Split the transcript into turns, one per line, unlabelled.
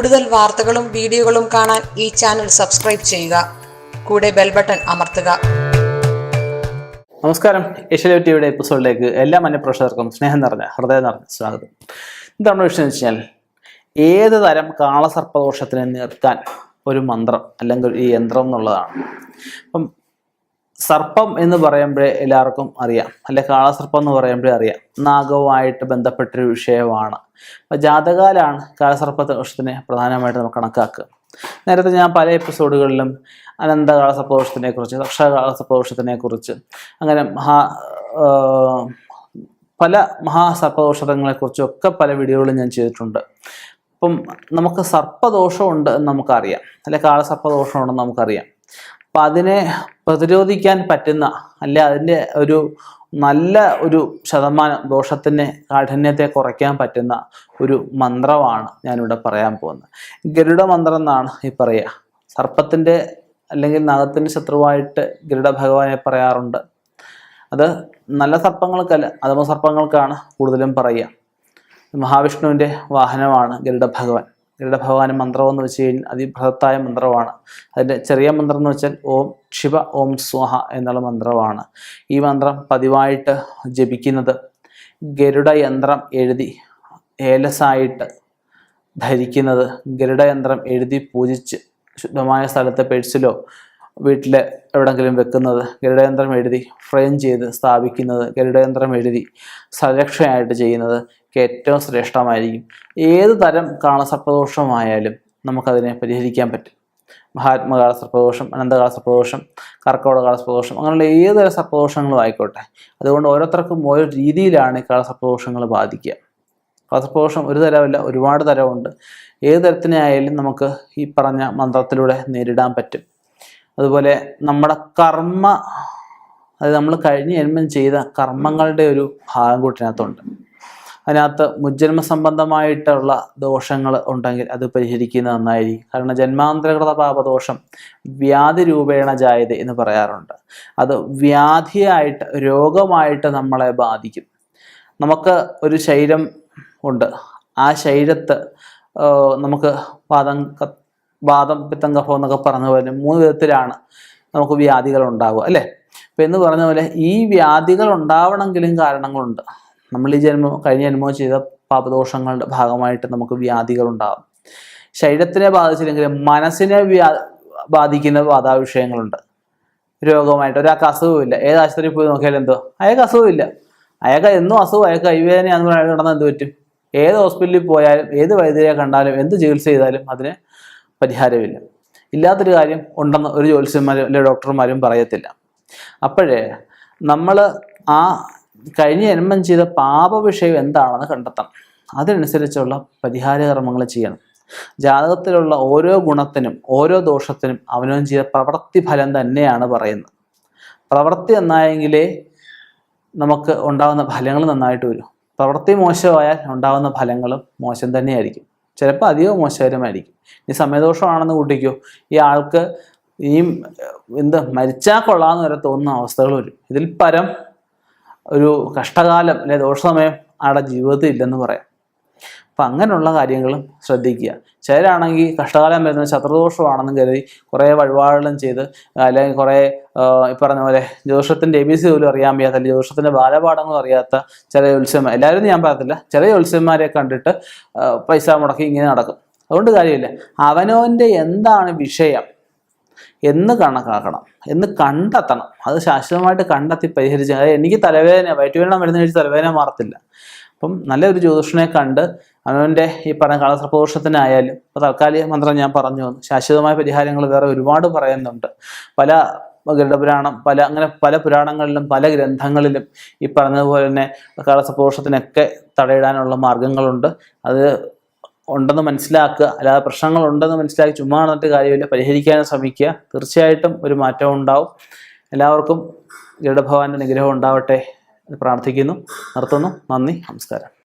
കൂടുതൽ വാർത്തകളും വീഡിയോകളും കാണാൻ ഈ ചാനൽ സബ്സ്ക്രൈബ് ചെയ്യുക. കൂടെ ബെൽ ബട്ടൺ അമർത്തുക.
നമസ്കാരം. ഏഷ്യാനെറ്റ് ടിവിയുടെ എപ്പിസോഡിലേക്ക് എല്ലാ മന്യപ്രേക്ഷകർക്കും സ്നേഹം നിറഞ്ഞ ഹൃദയം നിറഞ്ഞ സ്വാഗതം. എന്താണ് വിഷയം എന്ന് വെച്ചാൽ ഏത് തരം കാളസർപ്പദോഷത്തിനെ നിർത്താൻ ഒരു മന്ത്രം അല്ലെങ്കിൽ ഒരു യന്ത്രം എന്നുള്ളതാണ്. അപ്പം സർപ്പം എന്ന് പറയുമ്പോഴേ എല്ലാവർക്കും അറിയാം. അല്ലെ കാളസർപ്പം എന്ന് പറയുമ്പോഴേ അറിയാം. നാഗവുമായിട്ട് ബന്ധപ്പെട്ടൊരു വിഷയമാണ്. അപ്പം ജാതകാലാണ് കാളസർപ്പ ദോഷത്തിനെ പ്രധാനമായിട്ട് നമുക്ക് കണക്കാക്കുക. നേരത്തെ ഞാൻ പല എപ്പിസോഡുകളിലും അനന്ത കാളസർപ്പദോഷത്തിനെ കുറിച്ച് ദക്ഷ കാളസർപ്പദോഷത്തിനെ കുറിച്ച് അങ്ങനെ മഹാ പല മഹാസർപ്പദോഷങ്ങളെ കുറിച്ചും ഒക്കെ പല വീഡിയോകളും ഞാൻ ചെയ്തിട്ടുണ്ട്. അപ്പം നമുക്ക് സർപ്പദോഷമുണ്ട് എന്ന് നമുക്കറിയാം. അല്ലെ കാളസർപ്പദോഷമുണ്ടെന്ന് നമുക്കറിയാം. അപ്പം അതിനെ പ്രതിരോധിക്കാൻ പറ്റുന്ന അല്ല അതിന്റെ ഒരു നല്ല ഒരു ശതമാനം ദോഷത്തിന്റെ കാഠിന്യത്തെ കുറയ്ക്കാൻ പറ്റുന്ന ഒരു മന്ത്രമാണ് ഞാനിവിടെ പറയാൻ പോകുന്നത്. ഗരുഡ മന്ത്രം എന്നാണ് ഈ പറയുക. സർപ്പത്തിന്റെ അല്ലെങ്കിൽ നഖത്തിന്റെ ശത്രുവായിട്ട് ഗരുഡ ഭഗവാനെ പറയാറുണ്ട്. അത് നല്ല സർപ്പങ്ങൾക്കല്ല സർപ്പങ്ങൾക്കാണ് കൂടുതലും പറയുക. മഹാവിഷ്ണുവിന്റെ വാഹനമാണ് ഗരുഡ ഭഗവാൻ ഗരുഡ ഭഗവാൻ മന്ത്രം എന്ന് വെച്ച് കഴിഞ്ഞാൽ അതിബൃഹത്തായ മന്ത്രമാണ്. അതിന്റെ ചെറിയ മന്ത്രം എന്ന് വെച്ചാൽ ഓം ശിവ ഓം സ്വാഹ എന്നുള്ള മന്ത്രമാണ്. ഈ മന്ത്രം പതിവായിട്ട് ജപിക്കുന്നത് ഗരുഡ യന്ത്രം എഴുതി ഏലസായിട്ട് ധരിക്കുന്നത് ഗരുഡയന്ത്രം എഴുതി പൂജിച്ച് ശുദ്ധമായ സ്ഥലത്തെ പേഴ്സിലോ വീട്ടിൽ എവിടെങ്കിലും വെക്കുന്നത് ഗരുഡയന്ത്രം എഴുതി ഫ്രെയിം ചെയ്ത് സ്ഥാപിക്കുന്നത് ഗരുഡയന്ത്രം എഴുതി സരക്ഷയായിട്ട് ചെയ്യുന്നത് ഏറ്റവും ശ്രേഷ്ഠമായിരിക്കും. ഏത് തരം കാളസർപ്പദോഷമായാലും നമുക്കതിനെ പരിഹരിക്കാൻ പറ്റും. മഹാത്മകാല സർപ്പദോഷം അനന്തകാല സർപ്പദോഷം കർക്കടകാല സർപ്പദോഷം അങ്ങനെയുള്ള ഏത് തരം സർപ്പദോഷങ്ങളും ആയിക്കോട്ടെ. അതുകൊണ്ട് ഓരോരുത്തർക്കും ഓരോ രീതിയിലാണ് ഈ കാളസർപ്പദോഷങ്ങൾ ബാധിക്കുക. കാളസർപ്പദോഷം ഒരു തരമല്ല ഒരുപാട് തരമുണ്ട്. ഏത് തരത്തിനെ ആയാലും നമുക്ക് ഈ പറഞ്ഞ മന്ത്രത്തിലൂടെ നേരിടാൻ പറ്റും. അതുപോലെ നമ്മുടെ കർമ്മ അത് നമ്മൾ കഴിഞ്ഞ ജന്മം ചെയ്ത കർമ്മങ്ങളുടെ ഒരു ഭാഗം കൂട്ടിനകത്തുണ്ട് അതിനകത്ത് മുജ്ജന്മ സംബന്ധമായിട്ടുള്ള ദോഷങ്ങൾ ഉണ്ടെങ്കിൽ അത് പരിഹരിക്കുന്നത് നന്നായിരിക്കും. കാരണം ജന്മാന്തരകൃത പാപദോഷം വ്യാധി രൂപേണ ജായത എന്ന് പറയാറുണ്ട്. അത് വ്യാധിയായിട്ട് രോഗമായിട്ട് നമ്മളെ ബാധിക്കും. നമുക്ക് ഒരു ശരീരം ഉണ്ട്. ആ ശരീരത്ത് നമുക്ക് വാദം വാദം പിത്തം കഫം എന്നൊക്കെ പറഞ്ഞ പോലെ മൂന്ന് വിധത്തിലാണ് നമുക്ക് വ്യാധികൾ ഉണ്ടാവുക അല്ലേ? അപ്പം എന്ന് പറഞ്ഞ പോലെ ഈ വ്യാധികൾ ഉണ്ടാവണമെങ്കിലും കാരണങ്ങളുണ്ട്. നമ്മൾ ഈ ജന്മം കഴിഞ്ഞ ജന്മം ചെയ്ത പാപദോഷങ്ങളുടെ ഭാഗമായിട്ട് നമുക്ക് വ്യാധികൾ ഉണ്ടാകും. ശരീരത്തിനെ ബാധിച്ചില്ലെങ്കിലും മനസ്സിനെ വ്യാ ബാധിക്കുന്ന ബാധാവിഷയങ്ങളുണ്ട്. രോഗമായിട്ട് ഒരാൾക്ക് അസുഖമില്ല ഏത് ആശുപത്രിയിൽ പോയി നോക്കിയാലും എന്തോ? അയാൾക്ക് അസുഖമില്ല. അയാൾക്ക് എന്നും അസുഖം അയാൾക്ക് കൈവേദനയാന്ന് പറഞ്ഞാൽ നടന്നാൽ എന്ത് പറ്റും? ഏത് ഹോസ്പിറ്റലിൽ പോയാലും ഏത് വൈദ്യരെ കണ്ടാലും എന്ത് ചികിത്സ ചെയ്താലും അതിന് പരിഹാരമില്ല. ഇല്ലാത്തൊരു കാര്യം ഉണ്ടെന്ന് ഒരു ജ്യോത്സ്യന്മാരും അല്ലെങ്കിൽ ഡോക്ടർമാരും പറയത്തില്ല. അപ്പോഴേ നമ്മൾ ആ കഴിഞ്ഞ ജന്മം ചെയ്ത പാപ വിഷയം എന്താണെന്ന് കണ്ടെത്തണം. അതിനനുസരിച്ചുള്ള പരിഹാര കർമ്മങ്ങൾ ചെയ്യണം. ജാതകത്തിലുള്ള ഓരോ ഗുണത്തിനും ഓരോ ദോഷത്തിനും അവനവൻ ചെയ്ത പ്രവൃത്തി ഫലം തന്നെയാണ് പറയുന്നത്. പ്രവൃത്തി നന്നായെങ്കിലേ നമുക്ക് ഉണ്ടാകുന്ന ഫലങ്ങൾ നന്നായിട്ട് വരും. പ്രവൃത്തി മോശമായാൽ ഉണ്ടാകുന്ന ഫലങ്ങളും മോശം തന്നെയായിരിക്കും. ചിലപ്പോൾ അധികം മോശകരമായിരിക്കും. ഈ സമയദോഷമാണെന്ന് കൂട്ടിക്കോ ഈ ആൾക്ക് ഇനിയും എന്ത് മരിച്ചാൽ കൊള്ളാമെന്ന് വരെ തോന്നുന്ന അവസ്ഥകൾ വരും. ഇതിൽ പരം ഒരു കഷ്ടകാലം അല്ലെ ദോഷസമയം ആടെ ജീവിതത്തിൽ ഇല്ലെന്ന് പറയാം. അപ്പം അങ്ങനെയുള്ള കാര്യങ്ങളും ശ്രദ്ധിക്കുക. ചിലരാണെങ്കിൽ കഷ്ടകാലം വരുന്നത് ശത്രുദോഷമാണെന്നും കരുതി കുറേ വഴിപാടുകളും ചെയ്ത് അല്ലെങ്കിൽ കുറേ ഈ പറഞ്ഞ പോലെ ജ്യോതിഷത്തിന്റെ എ ബി സി പോലും അറിയാൻ വയ്യാത്ത അല്ലെങ്കിൽ ജ്യോതിഷത്തിന്റെ ബാലപാഠങ്ങളും അറിയാത്ത ചില ഉത്സവം എല്ലാവരും ഞാൻ പറയത്തില്ല ചില ഉത്സവന്മാരെ കണ്ടിട്ട് പൈസ മുടക്കി ഇങ്ങനെ നടക്കും. അതുകൊണ്ട് കാര്യമില്ല. അവനവന്റെ എന്താണ് വിഷയം? എന്ന് കണക്കാക്കണം എന്ന് കണ്ടെത്തണം. അത് ശാശ്വതമായിട്ട് കണ്ടെത്തി പരിഹരിച്ച് അതായത് എനിക്ക് തലവേദന വയറ്റുവേദന മരുന്ന് കഴിച്ച് തലവേദന മാറത്തില്ല. അപ്പം നല്ലൊരു ജ്യോതിഷനെ കണ്ട് അവന്റെ ഈ പറഞ്ഞ കളസർപ്പദോഷത്തിനായാലും ഇപ്പോൾ തൽക്കാലിക മന്ത്രം ഞാൻ പറഞ്ഞു വന്നു. ശാശ്വതമായ പരിഹാരങ്ങൾ വേറെ ഒരുപാട് പറയുന്നുണ്ട്. പല ഗരുഡപുരാണം പല അങ്ങനെ പല പുരാണങ്ങളിലും പല ഗ്രന്ഥങ്ങളിലും ഈ പറഞ്ഞതുപോലെ തന്നെ കളസർപ്പദോഷത്തിനൊക്കെ തടയിടാനുള്ള മാർഗങ്ങളുണ്ട് അത് ഉണ്ടെന്ന് മനസ്സിലാക്കുക. അല്ലാതെ പ്രശ്നങ്ങൾ ഉണ്ടെന്ന് മനസ്സിലാക്കി ചുമ്മാ നടന്നിട്ട് കാര്യമില്ല. പരിഹരിക്കാനും ശ്രമിക്കുക. തീർച്ചയായിട്ടും ഒരു മാറ്റം ഉണ്ടാവും. എല്ലാവർക്കും ഗരുഡഭവാന്റെ നിഗ്രഹം ഉണ്ടാവട്ടെ പ്രാർത്ഥിക്കുന്നു. നിർത്തുന്നു. നന്ദി. നമസ്കാരം.